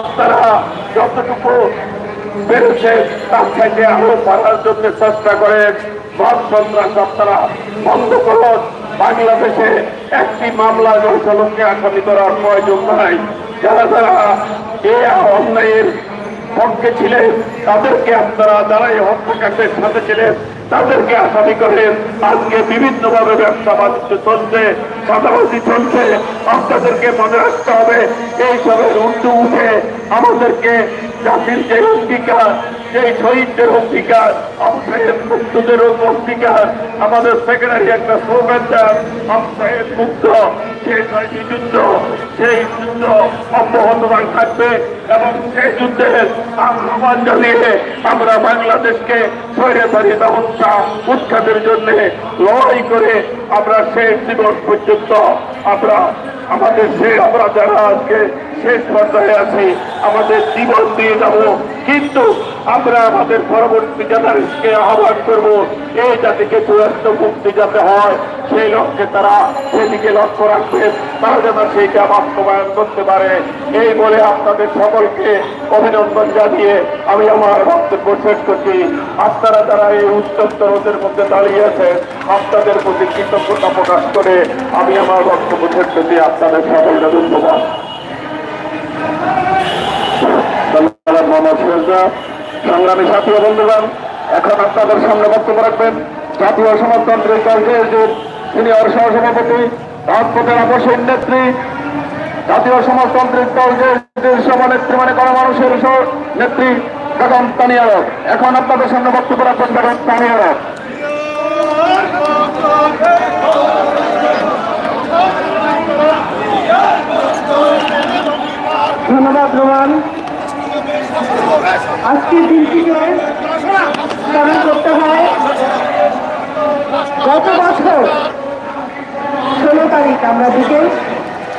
আপনারা যতটুকু পেরেছে তার থেকে আরও বাড়ার জন্য চেষ্টা করেন। মদ সন্ত্রাস আপনারা বন্ধ করুন। বাংলাদেশে একটি মামলা নয়শো লোককে আসামি করার প্রয়োজন নাই। যারা যারা এ অন্যায়ের পক্ষে ছিলেন, তাদেরকে আপনারা যারা এই হত্যাকাণ্ডের সাথে ছিলেন তাদেরকে আসামি করেন আজকে বিভিন্ন ভাবে ব্যবসা বাণিজ্য চলছে, সাদাবাজি চলছে। আপনাদেরকে মনে রাখতে হবে এইসবের উল্টু উঠে আমাদেরকে জাতির যে অঙ্গীকার সেই শহীদদের অঙ্গীকার আমাদের মুক্তদের অঙ্গীকার, আমাদের সেক্রেটারি একটা স্লোগান দেন আমাদের মুক্ত, সেই ছয়টি যুদ্ধ, সেই যুদ্ধ অব্যাহতমান থাকবে এবং সেই যুদ্ধের আহ্বান জানিয়ে আমরা বাংলাদেশকে স্বৈরাচারী ব্যবস্থা উৎখাতের জন্য লড়াই করে আমরা শেষ দিবস পর্যন্ত আমরা আমাদের সে আমরা যারা আজকে শেষ পর্যায়ে আছি, আমাদের জীবন দিয়ে যাব। কিন্তু আমরা আমাদের পরবর্তী জেনারেশনকে আহ্বান করব, এই জাতিকে চূড়ান্ত মুক্তি যাতে হয়, সেই লক্ষ্যে তারা সেদিকে লক্ষ্য রাখবেন তারা যেন সেইটা বাস্তবায়ন করতে পারে। এই বলে আপনাদের সকলকে অভিনন্দন জানিয়ে আমি আমার বক্তব্য শেষ করছি। আপনারা যারা এই উত্তপ্ত রোদের মধ্যে দাঁড়িয়ে আছেন, আপনাদের প্রতি কৃতজ্ঞতা প্রকাশ করে আমি আমার বক্তব্য শেষ করছি। আপনাদের সকলকে ধন্যবাদ। মোহাম্মদ। সংগ্রামী সাথী বন্ধুগণ, এখন আপনাদের সামনে বক্তব্য রাখবেন জাতীয় সমাজতান্ত্রিক যে সিনিয়র সহসভাপতি রাজপথের আপসের নেত্রী। জাতীয় সমাজতান্ত্রিক যে সভানেত্রী মানে গণমানুষের নেত্রী বেগম তানিয়ারক এখন আপনাদের সামনে বক্তব্য রাখবেন বেগম তানিয়ারব ধন্যবাদ রোমান আজকের দিনটিকে স্মরণ করতে হয় গত বছর ষোলো তারিখ আমরা বিকেল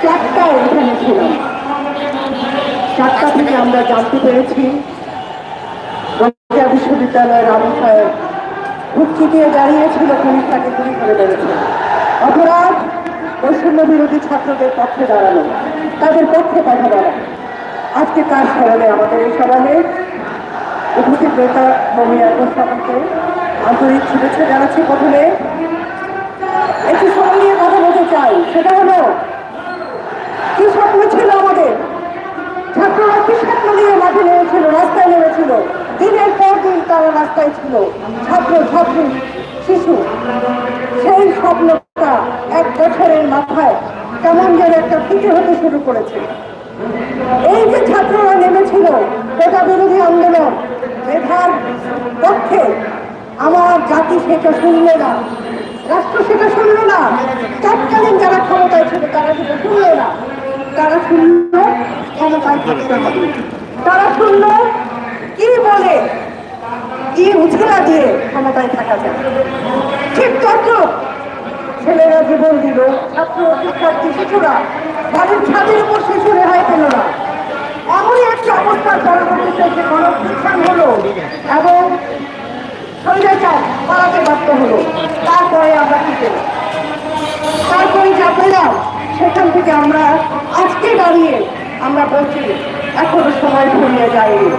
চারটায় এখানে ছিলাম চারটা থেকে আমরা জানতে পেরেছি বিশ্ববিদ্যালয়ের আবু সাহেব হুকচিটিয়ে দাঁড়িয়েছিল, পুলিশটাকে গুলি করে মেরেছে। অপরাধ বৈষম্য বিরোধী ছাত্রদের পক্ষে দাঁড়ানো, তাদের পক্ষে কথা বলা আজকে তার স্মরণে আমাদের এই সভায় উপস্থিত নেতা মমিয়া উপস্থাপনকে আন্তরিক শুভেচ্ছা জানাচ্ছি প্রথমে একটি সময় নিয়ে কথা বলতে চাই সেটা হলো কি স্বপ্ন ছিল আমাদের ছাত্ররা কি স্বপ্ন নিয়ে মাঠে নেমেছিল রাস্তায় নেমেছিল দিনের পর দিন তারা রাস্তায় ছিল ছাত্র, ছাত্রী, শিশু। সেই স্বপ্নটা এক বছরের মাথায় কেমন যেন একটা ফিকে হতে শুরু করেছে। এই যে ছাত্ররা নেমেছিল কোটা বিরোধী আন্দোলন, মেধার পক্ষে, আমার জাতি সেটা শুনলে না, রাষ্ট্র সেটা শুনলো না, তৎকালীন যারা ক্ষমতায় ছিল, তারা সেটা শুনলো না। তারা শুনলো ক্ষমতায় তারা শুনলো কি বলে কি উছলা দিয়ে ক্ষমতায় থাকা যায়। ঠিক তদ্রুপ ছেলেরা জীবন দিল, ছাত্র, শিক্ষার্থী, শিশুরা, বাড়ির ছাদের উপর শিশু রেহাই পেল না। এমনই একটা অবস্থার পরবর্তীতে যে গণপ্রস্থান হলো এবং স্বৈরাচার পালাতে বাধ্য হলো। তারপরে আমরা কি তারপরে যা পেলাম, সেখান থেকে আমরা আজকে দাঁড়িয়ে আমরা বলছি, এখনও সময় ফুরিয়ে যায়নি।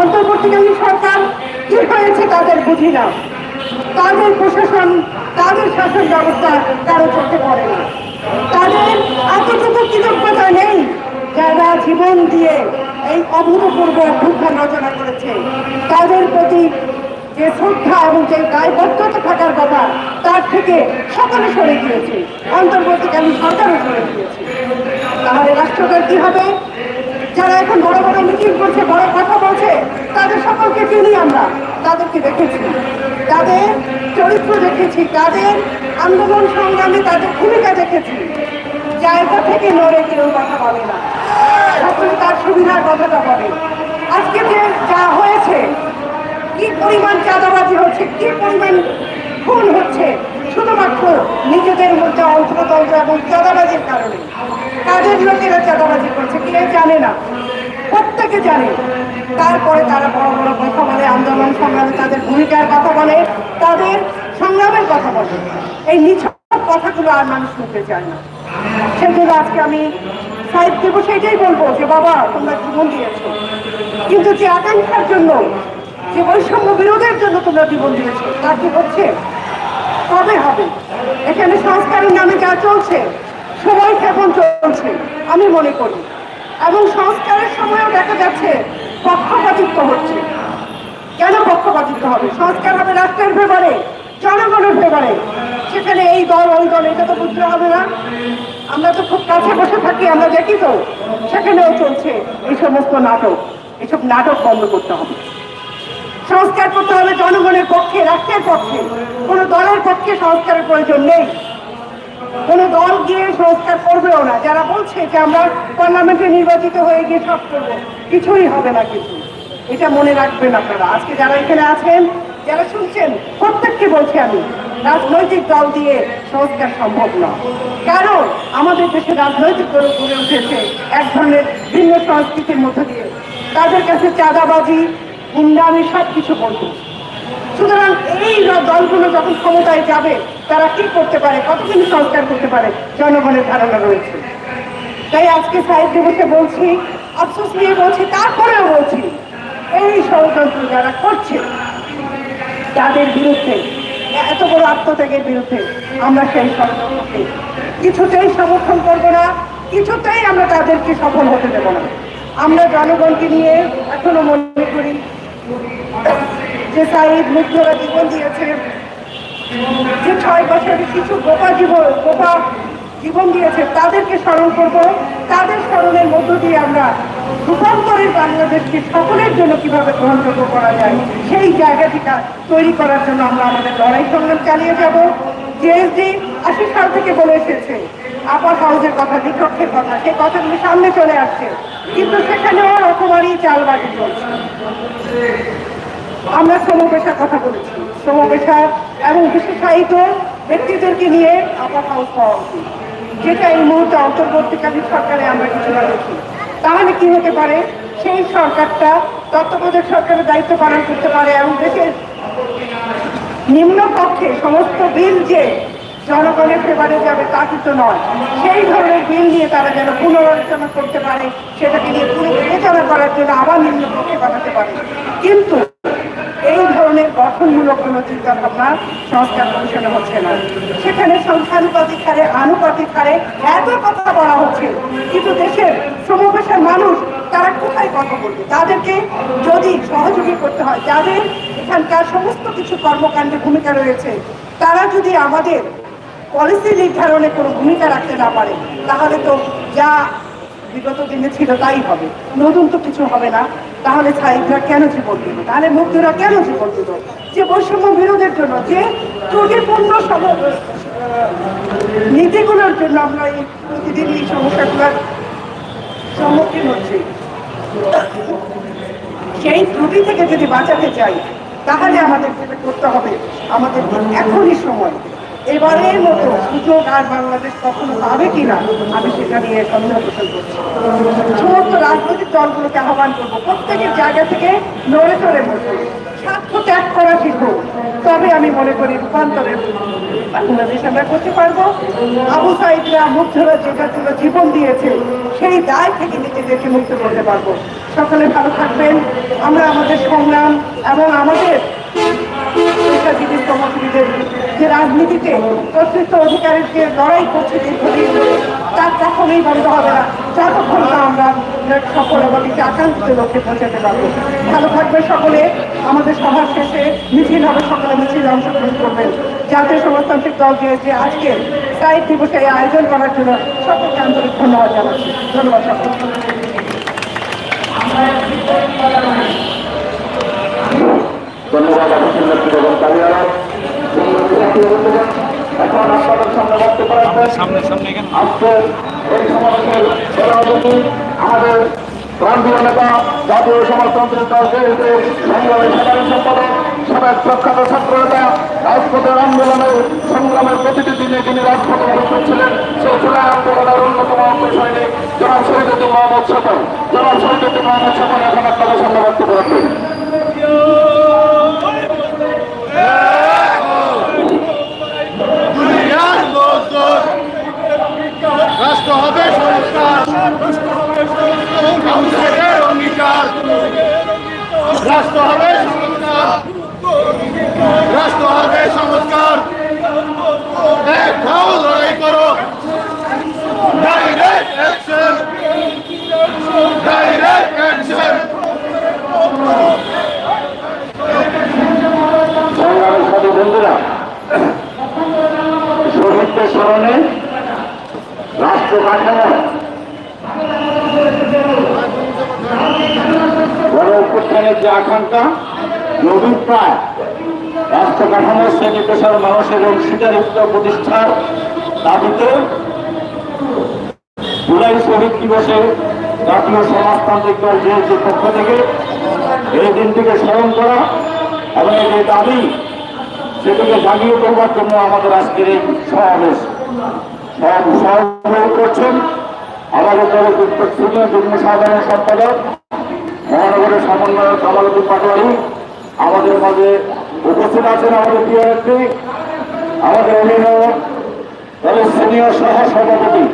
অন্তর্বর্তীকালীন সরকার কি হয়েছে তাদের বুঝি না। তাদের প্রশাসন, তাদের শাসন ব্যবস্থা কারও চোখে পড়ে না। তাদের এতটুকু কৃতজ্ঞতা নেই যারা জীবন দিয়ে এই অভূতপূর্ব অভ্যুত্থান রচনা করেছে। তাদের প্রতি যে শ্রদ্ধা এবং যে দায়বদ্ধতা থাকার কথা, তার থেকে সকলে সরে গিয়েছে। অন্তর্বর্তীকালীন সরকারও সরে গিয়েছে। তাহলে রাষ্ট্রদল কি হবে? যারা এখন বড় বড় মিটিং করছে, বড় কথা বলছে, তাদের সকলকে চিনি আমরা, তাদেরকে দেখেছি। তাদের চরিত্র দেখেছি, তাদের আন্দোলন সংগ্রামে তাদের ভূমিকা দেখেছি। জায়গা থেকে নড়ে কেউ কথা বলে না। তার সুবিধার কথাটা বলে। আজকে যে যা হয়েছে, কি পরিমাণ চাঁদাবাজি হচ্ছে, কি পরিমাণ খুন হচ্ছে শুধুমাত্র নিজেদের মধ্যে অন্ততন্ত্র এবং চাঁদাবাজির কারণে। কাজের লোকেরা চাঁদাবাজি করছে কে জানে না। প্রত্যেকে জানে। তারপরে তারা বড় বড় কথা বলে, আন্দোলন সংগ্রামে তাদের ভূমিকার কথা বলে, তাদের সংগ্রামের কথা বলে। এই নিছক কথাগুলো আর মানুষ শুনতে চায় না। সেগুলো আজকে আমি সাহেব দিবস এটাই বলব যে, বাবা, তোমরা জীবন দিয়েছ। কিন্তু যে আকাঙ্ক্ষার জন্য, যে বৈষম্য বিরোধের জন্য তোমরা জীবন দিয়েছ, তা কি হচ্ছে? কবে হবে। এখানে সংস্কারের নামে যা চলছে, সবাই এখন চলছে, আমি মনে করি। এবং সংস্কারের সময়ও দেখা যাচ্ছে, পক্ষপাতিত্ব হচ্ছে। কেন পক্ষপাতিত্ব হবে? সংস্কার হবে রাষ্ট্রের ব্যাপারে জনগণের ব্যাপারে সেখানে এই দল, ওই দল, এটা তো বুঝতে হবে না। আমরা তো খুব কাছে বসে থাকি, আমরা দেখি তো, সেখানেও চলছে এই সমস্ত নাটক। এসব নাটক বন্ধ করতে হবে। সংস্কার করতে হবে, জনগণের পক্ষে, রাষ্ট্রের পক্ষে। কোনো দলের পক্ষে সংস্কারের প্রয়োজন নেই। কোনো দল গিয়ে সংস্কার করবেও না। যারা বলছে যে আমরা পার্লামেন্টে নির্বাচিত হয়ে গিয়ে সব করব, কিছুই হবে না কিন্তু। এটা মনে রাখবেন আপনারা। আজকে যারা এখানে আছেন, যারা শুনছেন, প্রত্যেককে বলছি আমি, রাজনৈতিক দল দিয়ে সংস্কার সম্ভব না। কারণ আমাদের দেশে রাজনৈতিক দল গড়ে উঠেছে এক ধরনের ভিন্ন সংস্কৃতির মধ্য দিয়ে। তাদের কাছে চাঁদাবাজি গুন্ডামি সব কিছু বলতো সুতরাং এই দলগুলো যখন ক্ষমতায় যাবে, তারা কি করতে পারে, কতদিন সংস্কার করতে পারে, জনগণের ধারণা রয়েছে। তাই আজকে সাহেব দিবসে বলছি, আফসোস নিয়ে বলছি, তারপরেও বলছি, এই ষড়যন্ত্র যারা করছে, তাদের বিরুদ্ধে, এত বড় আত্মত্যাগের বিরুদ্ধে আমরা সেই ষড়যন্ত্রকে কিছুতেই সমর্থন করব না, কিছুতেই আমরা তাদেরকে সফল হতে দেব না। আমরা জনগণকে নিয়ে এখনও মনে করি যে সাইদ মুগ্ধরা জীবন দিয়েছে যে ছয় বছরের শিশু গোপা জীবন গোপা জীবন দিয়েছে, তাদেরকে স্মরণ করব। তাদের স্মরণের মধ্য দিয়ে আমরা রূপান্তরের বাংলাদেশকে সকলের জন্য কীভাবে গ্রহণযোগ্য করা যায়, সেই জায়গাটিটা তৈরি করার জন্য আমরা আমাদের লড়াই সংগ্রাম চালিয়ে যাব। জিএসডি আশি সাল থেকে বলে এসেছে, আপার হাউসের কথা বিপক্ষের কথা, সেই কথাগুলি সামনে চলে আসছে। কিন্তু সেখানেও রকমারি চালবাজি চলছে। আমরা শ্রমপেশার কথা বলেছি। শ্রমপেশা এবং বিশেষায়িত ব্যক্তিদেরকে নিয়ে আপার হাউস পাওয়া উচিত। যেটা এই মুহূর্তে অন্তর্বর্তীকালীন সরকারে আমরা কিছু দেখি। তাহলে কি হতে পারে? সেই সরকারটা তত্ত্বাবধায়ক সরকারের দায়িত্ব পালন করতে পারে এবং দেশের নিম্নপক্ষে সমস্ত বিল যে জনগণের ফেভারে যাবে, তা কিন্তু নয়। সেই ধরনের বিল নিয়ে তারা যেন পুনরালোচনা করতে পারে, সেটাকে নিয়ে পুনর্বিবেচনা করার জন্য আবার নিম্নপক্ষে বানাতে পারে। কিন্তু এই ধরনের গঠনমূলক কোনো চিন্তা ভাবনা সংস্কার কমিশনে হচ্ছে না। সেখানে সংখ্যানুপাতিক হারে, আনুপাতিক হারে এত কথা বলা হচ্ছে, কিন্তু দেশের শ্রমপেশার মানুষ তারা কোথায় কথা বলবে? তাদেরকে যদি সহযোগী করতে হয়, যাদের এখানকার সমস্ত কিছু কর্মকাণ্ডে ভূমিকা রয়েছে, তারা যদি আমাদের পলিসি নির্ধারণে কোনো ভূমিকা রাখতে না পারে, তাহলে তো যা বিগত দিনে ছিল তাই হবে। নতুন তো কিছু হবে না, তাহলে সাহিবরা কেন জীবন দিল তাহলে মুক্তিরা কেন জীবন দিল যে বৈষম্য বিরোধের জন্য, যে ত্রুটিপূর্ণ সম- নীতিগুলোর জন্য আমরা এই প্রতিদিন এই সমস্যাগুলোর সম্মুখীন হচ্ছি। সেই ত্রুটি থেকে যদি বাঁচাতে চাই, তাহলে আমাদের করতে হবে। আমাদের এখনই সময়। এবারের মতো সুযোগ আর বাংলাদেশ কখনো পাবে কিনা আমি সেটা নিয়ে সন্দেহ পোষণ করছি। সমস্ত রাজনৈতিক দলগুলোকে আহ্বান করব, প্রত্যেকের জায়গা থেকে নড়ে চড়ে বসবো স্বার্থ ত্যাগ করা শিখব তবে আমি মনে করি রূপান্তরের বাংলাদেশ আমরা করতে পারব। আবু সাইদরা মুগ্ধরা যেটার জন্য জীবন দিয়েছে, সেই দায় থেকে নিজেদেরকে মুক্ত করতে পারব। সকলে ভালো থাকবেন। আমরা আমাদের সংগ্রাম এবং আমাদের পেশাজীবী শ্রমজীবীদের যে রাজনীতিতে কর্তৃত্ব অধিকারের যে লড়াই করছে দীর্ঘদিন ধরে, তা কখনোই বন্ধ হবে না। যতক্ষণ না আমরা সকল আমাদের আকাঙ্ক্ষিত লক্ষ্যে পৌঁছাতে পারব। ভালো থাকবে সকলে। আমাদের সভার শেষে মিছিল হবে সকলে মিছিল অংশগ্রহণ করবেন। জাতীয় সমাজতান্ত্রিক দল যে আজকে সাইড দিবসে আয়োজন করার জন্য সকলকে আন্তরিক ধন্যবাদ জানাচ্ছি। ধন্যবাদ সকলকে। ধন্যবাদ কালিয়ারা এখন আপনাদের সামনে বক্তব্য রাখবেন। সামনে এই সমাবেশের সভাপতি আমাদের প্রান্তীয় নেতা জাতীয় সমাজতান্ত্রিক দল জেএসএ সংগ্রামের সাধারণ সম্পাদক সাবেক প্রখ্যাত ছাত্র নেতা রাজপথের আন্দোলনের সংগ্রামের প্রতিটি দিনে তিনি রাজপথে উপস্থিত ছিলেন। সেই জুলাই আন্দোলনের অন্যতম অঙ্গ সৈনিক জনাব শহীদুদ্দিন মোহাম্মদ সকল। জনাব শহীদুদ্দিন মোহাম্মদ সকল এখন আপনাদের সামনে বক্তব্য রাখবেন। রাষ্ট্র হবে সংস্কার। রাষ্ট্র হবে সংস্কার। লড়াই করো। বন্ধুরা শহীদদের স্মরণে রাষ্ট্র কাঠামো যে আকাঙ্ক্ষা যে অভিপ্রায় রাষ্ট্র কাঠামোর শ্রেণি পেশার মানুষের অংশীদারিত্ব প্রতিষ্ঠার দাবিতে জুলাই শহীদ দিবসে জাতীয় সমাজতান্ত্রিক দল জেএসির পক্ষ থেকে এই দিনটিকে স্মরণ করা এবং এই যে দাবি, সেটিকে জাগিয়ে করবার জন্য আমাদের আজকের এই সমাবেশ। সহযোগ করছেন। আমাদের দলের সিনিয়র যুগ্ম সাধারণ সম্পাদক মহানগরের সমন্বয়ক কামালুদ্দিন পাটোয়ারি আমাদের মাঝে উপস্থিত আছেন আমাদের প্রিয় আমাদের অভিভাবক দলের সিনিয়র সহ সভাপতি,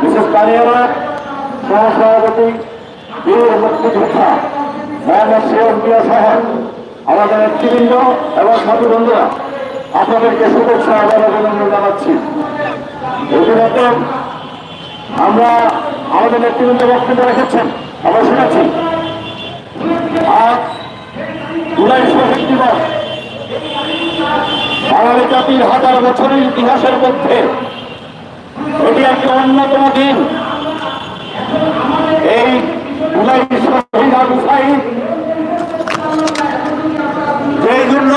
বিশেষ কানিয়ারা সহ সভাপতি বীর মুক্তিযোদ্ধা মোহাম্মদ সিরাজ মিয়া সহ আমাদের নেতৃবৃন্দ এবং সাথী বন্ধুরা, আপনাদেরকে শুভেচ্ছা আবার অভিনন্দন জানাচ্ছি। অভিনত আমরা আমাদের নেতৃবৃন্দ বক্তব্য রেখেছেন, আমরা শুনেছি। আজ জুলাই শহীদ দিবস। বাঙালি জাতির হাজার বছরের ইতিহাসের মধ্যে এটি একটি অন্যতম দিন। এই জুলাই শহীদ আবু সাইদ জন্য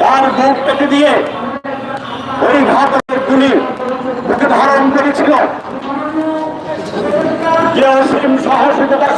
তার বুক পেটে দিয়ে ওই ঘাতের গুলি বুকে ধারণ করেছিল। যে অসীম সাহসিকতার